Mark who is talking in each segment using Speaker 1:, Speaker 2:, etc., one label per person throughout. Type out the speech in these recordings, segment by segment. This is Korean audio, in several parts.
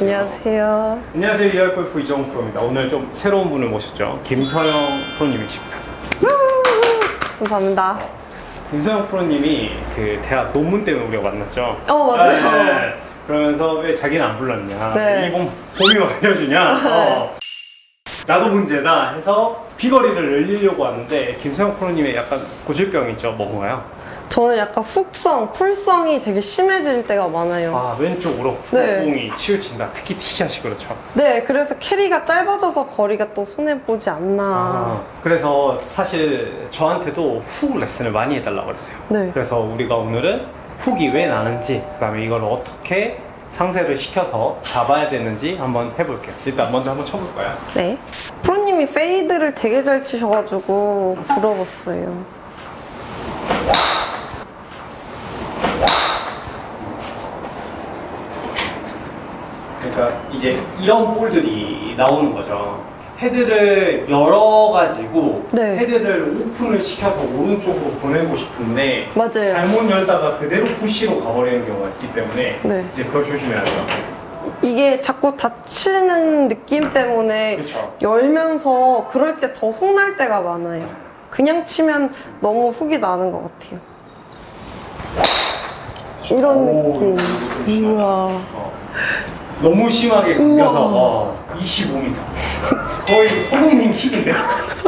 Speaker 1: 안녕하세요.
Speaker 2: 안녕하세요. 이할 골프 이정훈 프로입니다. 오늘 좀 새로운 분을 모셨죠. 김서영 프로님이십니다.
Speaker 1: 감사합니다.
Speaker 2: 김서영 프로님이 그 대학 논문 때문에 우리가 만났죠.
Speaker 1: 어, 맞아요.
Speaker 2: 네. 그러면서 왜 자기는 안 불렀냐.
Speaker 1: 네.
Speaker 2: 이건 봄이 알려주냐. 어. 나도 문제다 해서 비거리를 늘리려고 하는데 김서영 프로님의 약간 고질병이 있죠. 뭔가요?
Speaker 1: 저는 약간 훅성, 풀성이 되게 심해질 때가 많아요.
Speaker 2: 아 왼쪽으로
Speaker 1: 네.
Speaker 2: 공이 치우친다. 특히 티샷이 그렇죠.
Speaker 1: 네, 그래서 캐리가 짧아져서 거리가 또 손해보지 않나.
Speaker 2: 아, 그래서 사실 저한테도 훅 레슨을 많이 해달라고 그랬어요.
Speaker 1: 네.
Speaker 2: 그래서 우리가 오늘은 훅이 왜 나는지, 그 다음에 이걸 어떻게 상세를 시켜서 잡아야 되는지 한번 해볼게요. 일단 먼저 한번 쳐볼까요?
Speaker 1: 네. 프로님이 페이드를 되게 잘 치셔가지고 부러웠어요.
Speaker 2: 그러니까 이제 이런 볼들이 나오는 거죠. 헤드를 열어가지고
Speaker 1: 네.
Speaker 2: 헤드를 오픈을 시켜서 오른쪽으로 보내고 싶은데
Speaker 1: 맞아요.
Speaker 2: 잘못 열다가 그대로 푸시로 가버리는 경우가 있기 때문에
Speaker 1: 네.
Speaker 2: 이제 그걸 조심해야 돼요.
Speaker 1: 이게 자꾸 닫히는 느낌 때문에
Speaker 2: 그쵸.
Speaker 1: 열면서 그럴 때 더 훅 날 때가 많아요. 그냥 치면 너무 훅이 나는 것 같아요. 이런
Speaker 2: 오,
Speaker 1: 느낌.
Speaker 2: 이거 좀 심하다.
Speaker 1: 우와.
Speaker 2: 어. 너무 심하게 감겨서. 어, 25m 거의 손흥민 킥인데요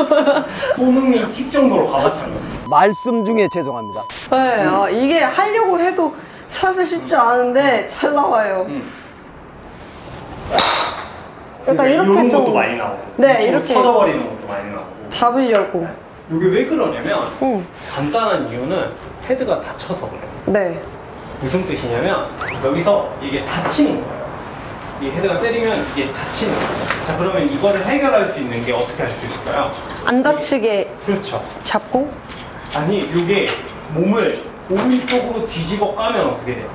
Speaker 2: 손흥민 킥 정도로 가봤잖아요
Speaker 3: 말씀 중에 죄송합니다.
Speaker 1: 네, 아, 이게 하려고 해도 사실 쉽지 않은데 잘 나와요.
Speaker 2: 음.
Speaker 1: 약간
Speaker 2: 그러니까
Speaker 1: 이렇게
Speaker 2: 이런
Speaker 1: 좀
Speaker 2: 것도 많이 나오고
Speaker 1: 네,
Speaker 2: 이쪽으로
Speaker 1: 이렇게.
Speaker 2: 터져버리는 것도 많이 나오고
Speaker 1: 잡으려고.
Speaker 2: 이게 왜 그러냐면
Speaker 1: 응.
Speaker 2: 간단한 이유는 헤드가 다쳐서 그래요
Speaker 1: 네.
Speaker 2: 무슨 뜻이냐면 여기서 이게 다치는 거예요 이 헤드가 때리면 이게 다치는 거예요 자 그러면 이거를 해결할 수 있는 게 어떻게 할 수 있을까요?
Speaker 1: 안 다치게
Speaker 2: 그렇죠
Speaker 1: 잡고
Speaker 2: 아니 이게 몸을 오른쪽으로 뒤집어 까면 어떻게 돼요?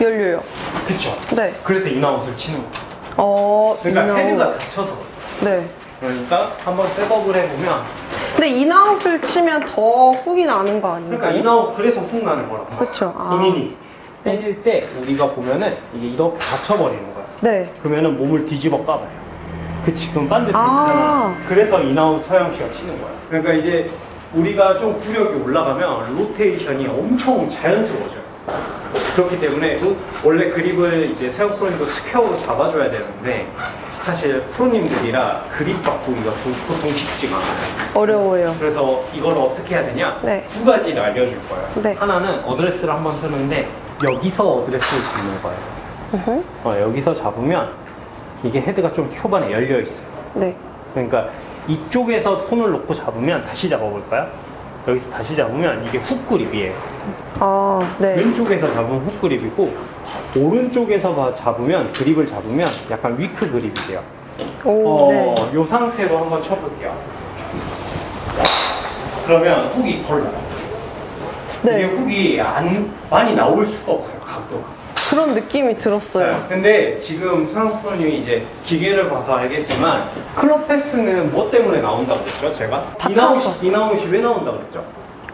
Speaker 1: 열려요.
Speaker 2: 그쵸?
Speaker 1: 네.
Speaker 2: 그래서 인아웃을 치는 거예요.
Speaker 1: 어,
Speaker 2: 그러니까
Speaker 1: 인아웃.
Speaker 2: 헤드가 다쳐서.
Speaker 1: 네.
Speaker 2: 그러니까 한번 셋업을 해보면
Speaker 1: 근데 인아웃을 치면 더 훅이 나는 거
Speaker 2: 그러니까
Speaker 1: 아닌가요?
Speaker 2: 인아웃 그래서 훅 나는 거라고.
Speaker 1: 그쵸. 아.
Speaker 2: 본인이
Speaker 1: 네.
Speaker 2: 때릴 때 우리가 보면은 이게 이렇게 다쳐버리는.
Speaker 1: 네.
Speaker 2: 그러면은 몸을 뒤집어 까봐요. 그치 그럼 반대로
Speaker 1: 아.
Speaker 2: 있잖아. 그래서 인아웃 서영 씨가 치는 거야. 그러니까 이제 우리가 좀 구력이 올라가면 로테이션이 엄청 자연스러워져요. 그렇기 때문에 또 원래 그립을 이제 세영 프로님도 스퀘어로 잡아줘야 되는데 사실 프로님들이라 그립 바꾸기가 보- 보통 쉽지가 않아요.
Speaker 1: 어려워요.
Speaker 2: 그래서 이걸 어떻게 해야 되냐?
Speaker 1: 네.
Speaker 2: 두 가지를 알려줄 거예요.
Speaker 1: 네.
Speaker 2: 하나는 어드레스를 한번 쓰는데 여기서 어드레스를 잡는 거예요.
Speaker 1: 으흠.
Speaker 2: 어, 여기서 잡으면 이게 헤드가 좀 초반에 열려 있어요.
Speaker 1: 네.
Speaker 2: 그러니까 이쪽에서 손을 놓고 잡으면 다시 잡아볼까요? 여기서 다시 잡으면 이게 훅 그립이에요.
Speaker 1: 아, 네.
Speaker 2: 왼쪽에서 잡으면 훅 그립이고 오른쪽에서 봐- 잡으면 그립을 잡으면 약간 위크 그립이 돼요.
Speaker 1: 오, 네.
Speaker 2: 어, 요 상태로 한번 쳐볼게요. 그러면 훅이 덜 나요. 이게
Speaker 1: 네.
Speaker 2: 훅이 안 많이 나올 수가 없어요 각도가.
Speaker 1: 그런 느낌이 들었어요.
Speaker 2: 네. 근데 지금 서영 프로님이 이제 기계를 봐서 알겠지만 클럽 패스는 뭐 때문에 나온다고 그랬죠? 제가. 인아웃이, 인아웃이 왜 나온다고 그랬죠?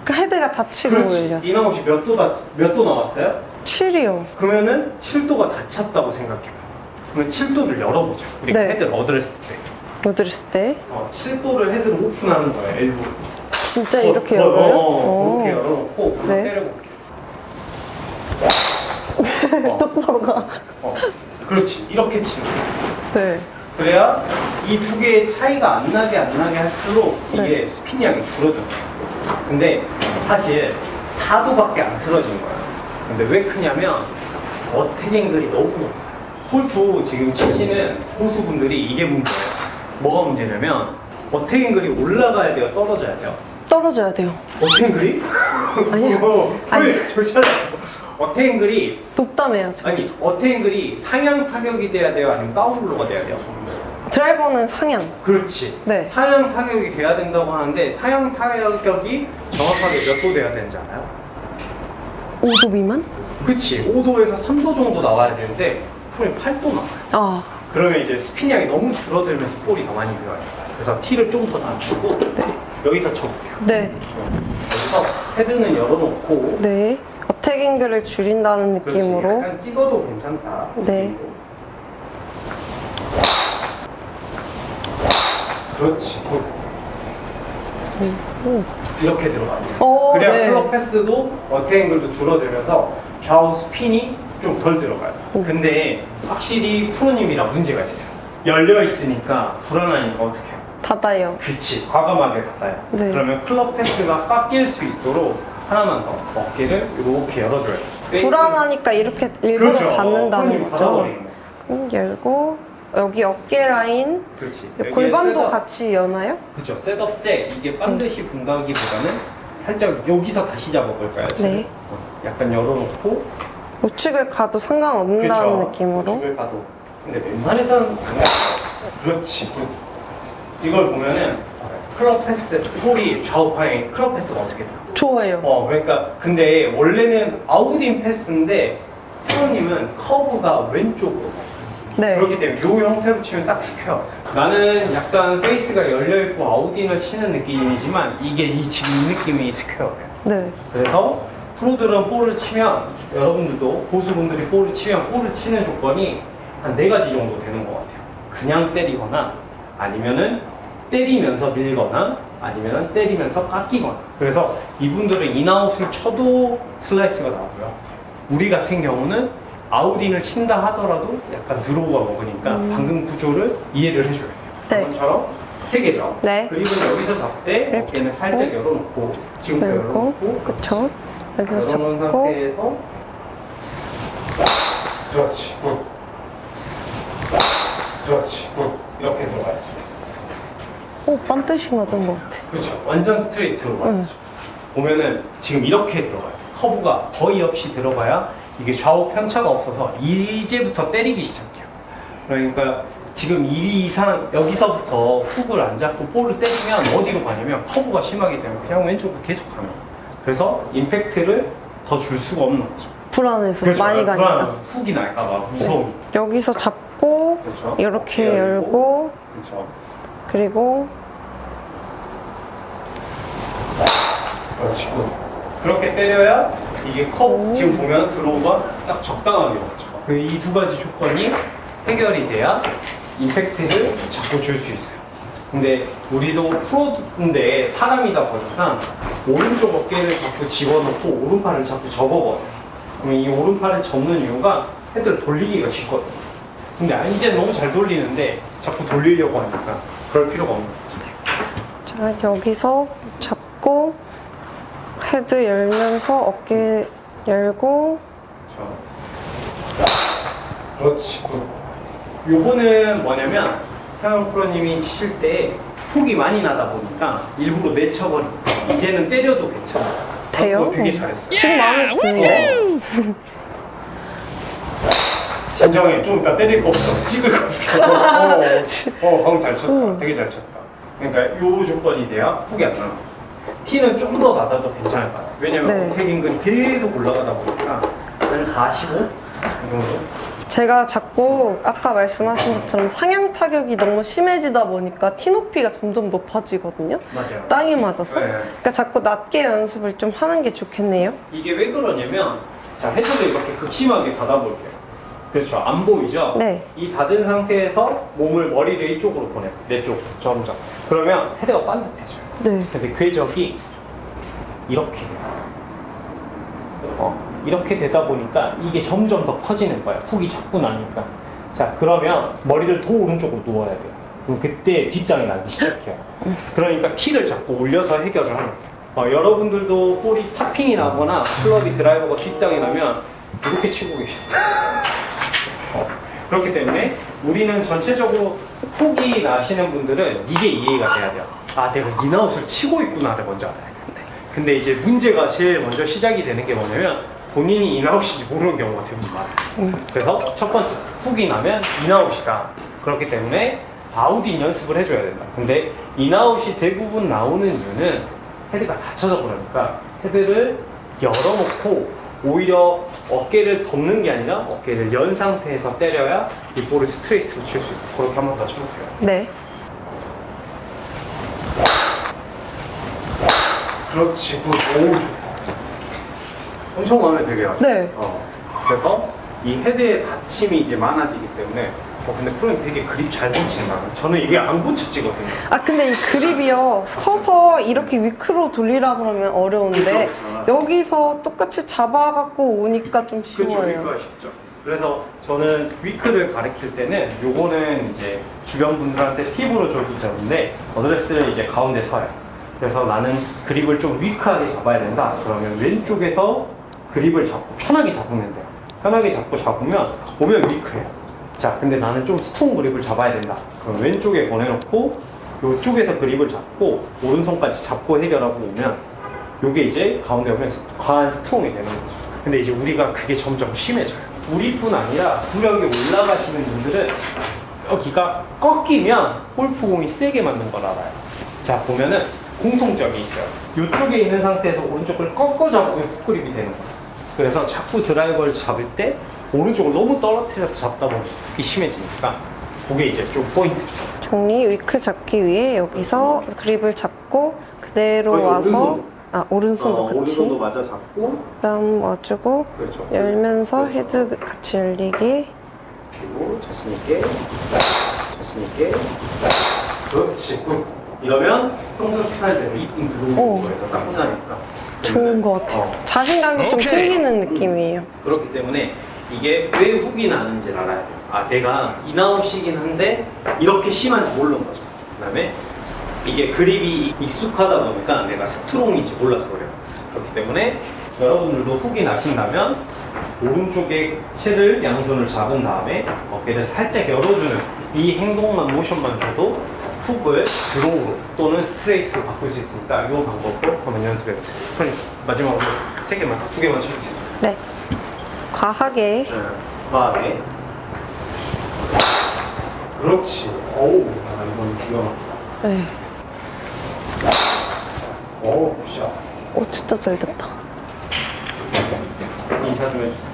Speaker 1: 그 헤드가 다치고
Speaker 2: 그렇지. 인아웃이 몇도 몇도 나왔어요?
Speaker 1: 7이요.
Speaker 2: 그러면은 7도가 다쳤다고 생각해요. 그러면 7도를 열어보자. 우리가
Speaker 1: 네.
Speaker 2: 헤드를 얻으랬을 때.
Speaker 1: 어드렸을 때.
Speaker 2: 어, 7도를 헤드를 오픈하는 거예요, 일부러.
Speaker 1: 진짜
Speaker 2: 어,
Speaker 1: 이렇게
Speaker 2: 어,
Speaker 1: 열어요?
Speaker 2: 어, 이렇게
Speaker 1: 오.
Speaker 2: 열어놓고 한번
Speaker 1: 네.
Speaker 2: 때려볼게요. 어,
Speaker 1: 똑바로 가.
Speaker 2: 어. 그렇지. 이렇게 치는 거예요.
Speaker 1: 네.
Speaker 2: 그래야 이 두 개의 차이가 안 나게 안 나게 할수록 이게
Speaker 1: 네.
Speaker 2: 스피니 양이 줄어들어요. 근데 사실 4도밖에 안 틀어진 거예요. 근데 왜 크냐면 어택 앵글이 너무 높아요. 골프 지금 치시는 고수분들이 이게 문제예요. 뭐가 문제냐면 어택 앵글이 올라가야 돼요, 떨어져야 돼요.
Speaker 1: 떨어져야 돼요.
Speaker 2: 어택 앵글이?
Speaker 1: 아니요.
Speaker 2: 어,
Speaker 1: 아니.
Speaker 2: 왜 저잖아. 어택 앵글이
Speaker 1: 높다며요, 저.
Speaker 2: 아니 어택 앵글이 상향 타격이 돼야 돼요, 아니면 다운블로가 돼야 돼요?
Speaker 1: 드라이버는 상향.
Speaker 2: 그렇지.
Speaker 1: 네.
Speaker 2: 사양 타격이 돼야 된다고 하는데 사양 타격이 정확하게 몇 도 돼야 되는지 알아요?
Speaker 1: 5도 미만?
Speaker 2: 그치. 5도에서 3도 정도 나와야 되는데 풀이 8도 나와요.
Speaker 1: 아,
Speaker 2: 그러면 이제 스피닝이 너무 줄어들면서 볼이 더 많이 들어요. 그래서 티를 좀 더 낮추고 여기서 쳐볼게요.
Speaker 1: 네.
Speaker 2: 여기서 헤드는 열어놓고
Speaker 1: 네. 저택인계를 줄인다는 느낌으로
Speaker 2: 약간 찍어도 괜찮다.
Speaker 1: 네.
Speaker 2: 그렇지. 굿.
Speaker 1: 네.
Speaker 2: 이렇게
Speaker 1: 들어가죠.
Speaker 2: 그래야
Speaker 1: 네.
Speaker 2: 플러 패스도 어택앵글도 줄어들면서 좌우 스핀이 좀 덜 들어가요. 근데 확실히 프로님이랑 문제가 있어요. 열려 있으니까 불안하니까 어떻게
Speaker 1: 닫아요.
Speaker 2: 그치 과감하게 닫아요.
Speaker 1: 네.
Speaker 2: 그러면 클럽 패스가 깎일 수 있도록 하나만 더 어깨를 이렇게. 페이스-
Speaker 1: 불안하니까 이렇게 일부러
Speaker 2: 그렇죠.
Speaker 1: 닫는다는
Speaker 2: 프로님
Speaker 1: 거죠.
Speaker 2: 닫아버리는 거예요.
Speaker 1: 음, 열고 여기 어깨 라인
Speaker 2: 그렇지.
Speaker 1: 골반도
Speaker 2: 셋업-
Speaker 1: 같이 여나요?
Speaker 2: 그렇죠. 셋업 때 이게 반드시 분다기보다는 살짝 여기서 다시 잡아볼까요? 지금?
Speaker 1: 네.
Speaker 2: 어, 약간 열어놓고
Speaker 1: 우측을 가도 상관없다는
Speaker 2: 그쵸.
Speaker 1: 느낌으로.
Speaker 2: 우측을 가도. 근데 웬만해서는 안 가요. 그렇지. 굿. 이걸 보면은 클럽 패스 홀이 좌우 방향 클럽 패스가 어떻게 돼요?
Speaker 1: 좋아요.
Speaker 2: 어 그러니까 근데 원래는 아웃인 패스인데 프로님은 커브가 왼쪽으로
Speaker 1: 네.
Speaker 2: 그렇기 때문에 이 형태로 치면 딱 스퀘어. 나는 약간 페이스가 열려 있고 아웃인을 치는 느낌이지만 이게 이 지금 이 느낌이 스퀘어예요.
Speaker 1: 네.
Speaker 2: 그래서 프로들은 볼을 치면 여러분들도 고수분들이 볼을 치면 볼을 치는 조건이 한 네 가지 정도 되는 것 같아요. 그냥 때리거나 아니면은 때리면서 밀거나 아니면은 때리면서 깎이거나. 그래서 이분들은 인아웃을 쳐도 슬라이스가 나오고요. 우리 같은 경우는 아웃인을 친다 하더라도 약간 드로우가 먹으니까 방금 구조를 이해를 해줘야 돼요.
Speaker 1: 네.
Speaker 2: 이번처럼 세 개죠.
Speaker 1: 네.
Speaker 2: 그리고 여기서 잡되
Speaker 1: 그립
Speaker 2: 어깨는
Speaker 1: 잡고.
Speaker 2: 살짝 열어놓고 지금 열어놓고
Speaker 1: 그쵸. 여기서
Speaker 2: 열어놓은
Speaker 1: 잡고,
Speaker 2: 상태에서 그렇지 굿 그렇지 굿 이렇게 들어가야지
Speaker 1: 오, 반드시 맞은 것 같아.
Speaker 2: 그렇죠 완전 스트레이트로 맞죠 보면은 지금 이렇게 들어가요 커브가 거의 없이 들어가야 이게 좌우 편차가 없어서 이제부터 때리기 시작해요 그러니까 지금 이 이상 여기서부터 훅을 안 잡고 볼을 때리면 어디로 가냐면 커브가 심하기 때문에 그냥 왼쪽으로 계속 가는 거예요 그래서 임팩트를 더 줄 수가 없는 거죠
Speaker 1: 불안해서
Speaker 2: 그렇죠.
Speaker 1: 많이
Speaker 2: 불안,
Speaker 1: 가니까.
Speaker 2: 훅이 날까봐 무서움.
Speaker 1: 여기서 잡고,
Speaker 2: 그렇죠.
Speaker 1: 이렇게
Speaker 2: 어깨
Speaker 1: 열고,
Speaker 2: 그렇죠.
Speaker 1: 그리고
Speaker 2: 그렇지. 굿. 그렇게 때려야 이게 컵
Speaker 1: 오.
Speaker 2: 지금 보면 들어오가 딱 적당하게 맞죠. 이 두 가지 조건이 해결이 돼야 임팩트를 자꾸 줄 수 있어요. 근데 우리도 프로인데 사람이다 보니까 오른쪽 어깨를 자꾸 집어넣고 오른팔을 자꾸 접어버려요. 그러면 이 오른팔을 접는 이유가 헤드를 돌리기가 쉽거든요. 근데 아, 이제 너무 잘 돌리는데 자꾸 돌리려고 하니까 그럴 필요가 없는 거죠.
Speaker 1: 자, 여기서 잡고, 헤드 열면서 어깨 열고,
Speaker 2: 그렇죠. 그렇지. 굿. 요거는 뭐냐면 서영 프로님이 치실 때 훅이 많이 나다 보니까 일부러 내쳐버리고 이제는 때려도 괜찮아.
Speaker 1: 돼요?
Speaker 2: 그거 되게 잘했어.
Speaker 1: 지금 마음에 드는데?
Speaker 2: 진정해. 좀 이따 때릴 거 없어. 찍을 거 없어. 어, 어, 방금 잘 쳤다.
Speaker 1: 음.
Speaker 2: 되게 잘 쳤다. 그러니까 요 조건이 돼야 훅이 안 나. 티는 좀 더 낮아도 괜찮을 것 같아요. 왜냐면
Speaker 1: 네.
Speaker 2: 어택 인근이 계속 올라가다 보니까 한 45? 이 정도?
Speaker 1: 제가 자꾸 아까 말씀하신 것처럼 상향 타격이 너무 심해지다 보니까 티 높이가 점점 높아지거든요.
Speaker 2: 맞아요.
Speaker 1: 땅에 맞아서.
Speaker 2: 네.
Speaker 1: 그러니까 자꾸 낮게 연습을 좀 하는 게 좋겠네요.
Speaker 2: 이게 왜 그러냐면 자 헤드를 이렇게 극심하게 닫아볼게요. 그렇죠. 안 보이죠?
Speaker 1: 네.
Speaker 2: 이 닫은 상태에서 몸을 머리를 이쪽으로 보내요. 내 쪽, 점점. 그러면 헤드가 반듯해져요.
Speaker 1: 네.
Speaker 2: 근데 궤적이 이렇게 돼요. 어, 이렇게 되다 보니까 이게 점점 더 커지는 거야. 훅이 자꾸 나니까. 자, 그러면 머리를 더 오른쪽으로 누워야 돼요. 그럼 그때 뒷땅이 나기 시작해요. 그러니까 티를 자꾸 올려서 해결을 하는 거예요. 어, 여러분들도 볼이 탑핑이 나거나 클럽이 드라이버가 뒷땅이 나면 이렇게 치고 계셔요. 어, 그렇기 때문에 우리는 전체적으로 훅이 나시는 분들은 이게 이해가 돼야 돼요. 아, 내가 인아웃을 치고 있구나를 먼저 알아야 돼요. 근데 이제 문제가 제일 먼저 시작이 되는 게 뭐냐면 본인이 인아웃인지 모르는 경우가 되게 많아요. 그래서 첫 번째 훅이 나면 인아웃이다. 그렇기 때문에 아웃인 연습을 해줘야 된다. 근데 인아웃이 대부분 나오는 이유는 헤드가 닫혀서 그러니까 헤드를 열어놓고 오히려 어깨를 덮는 게 아니라 어깨를 연 상태에서 때려야 이 볼을 스트레이트로 칠 수 있고 그렇게 한 번 더 쳐볼게요.
Speaker 1: 네.
Speaker 2: 그렇지, 굿. 오, 좋다. 엄청 마음에 들게 하죠.
Speaker 1: 네.
Speaker 2: 어. 그래서 이 헤드의 닫힘이 이제 많아지기 때문에 어, 근데 프로님 되게 그립 잘 붙인다. 저는 이게 안 붙여지거든요.
Speaker 1: 아 근데 이 그립이요 서서 이렇게 위크로 돌리라 그러면 어려운데
Speaker 2: 그쵸, 그쵸.
Speaker 1: 여기서 똑같이 잡아갖고 오니까 좀
Speaker 2: 그렇죠.
Speaker 1: 쉬워요.
Speaker 2: 위크가 쉽죠. 그래서 저는 위크를 가르칠 때는 요거는 이제 주변 분들한테 팁으로 주기 전인데 어드레스를 이제 가운데 서요. 그래서 나는 그립을 좀 위크하게 잡아야 된다. 그러면 왼쪽에서 그립을 잡고 편하게 잡으면 돼요. 편하게 잡고 잡으면 오면 위크해요. 자, 근데 나는 좀 스트롱 그립을 잡아야 된다. 그럼 왼쪽에 보내놓고 이쪽에서 그립을 잡고 오른손까지 잡고 해결하고 오면 요게 이제 가운데 오면 스- 과한 스트롱이 되는 거죠. 근데 이제 우리가 그게 점점 심해져요. 우리뿐 아니라 구력이 올라가시는 분들은 여기가 꺾이면 골프공이 세게 맞는 걸 알아요. 자, 보면은 공통점이 있어요. 이쪽에 있는 상태에서 오른쪽을 꺾어 잡으면 훅그립이 되는 거예요. 그래서 자꾸 드라이버를 잡을 때 오른쪽을 너무 떨어뜨려서 잡다 보면 훅이 심해지니까 그게 이제 좀 포인트죠.
Speaker 1: 종이 위크 잡기 위해 여기서 그립을 잡고 그대로 와서
Speaker 2: 오른손.
Speaker 1: 아 오른손도
Speaker 2: 어,
Speaker 1: 같이
Speaker 2: 오른손도 맞아 잡고
Speaker 1: 그다음 와주고
Speaker 2: 그렇죠.
Speaker 1: 열면서 헤드 같이 열리기
Speaker 2: 그리고 자신 있게 자신 있게 그렇지 굿. 이러면 평소 스타일 대로 이쁨 들어오는
Speaker 1: 오.
Speaker 2: 거에서 딱 끝나니까
Speaker 1: 좋은 것 같아요.
Speaker 2: 어.
Speaker 1: 자신감이 좀 생기는 느낌이에요.
Speaker 2: 그렇기 때문에 이게 왜 훅이 나는지를 알아야 돼요. 아, 내가 인아웃이긴 한데 이렇게 심한지 모르는 거죠. 그 다음에 이게 그립이 익숙하다 보니까 내가 스트롱인지 몰라서 그래요. 그렇기 때문에 여러분들도 훅이 나신다면 오른쪽에 채를 양손을 잡은 다음에 어깨를 살짝 열어주는 이 행동만 모션만 줘도 훅을 드로우로 또는 스트레이트로 바꿀 수 있으니까 이 방법으로 한번 연습해 보세요. 그럼 마지막으로 세 개만, 두 개만 쳐주세요.
Speaker 1: 네. 과하게.
Speaker 2: 과하게. 그렇지. 어우 아, 이건 기가 막히다.
Speaker 1: 네.
Speaker 2: 어우
Speaker 1: 샷오 진짜 잘 됐다.
Speaker 2: 인사 좀 해주세요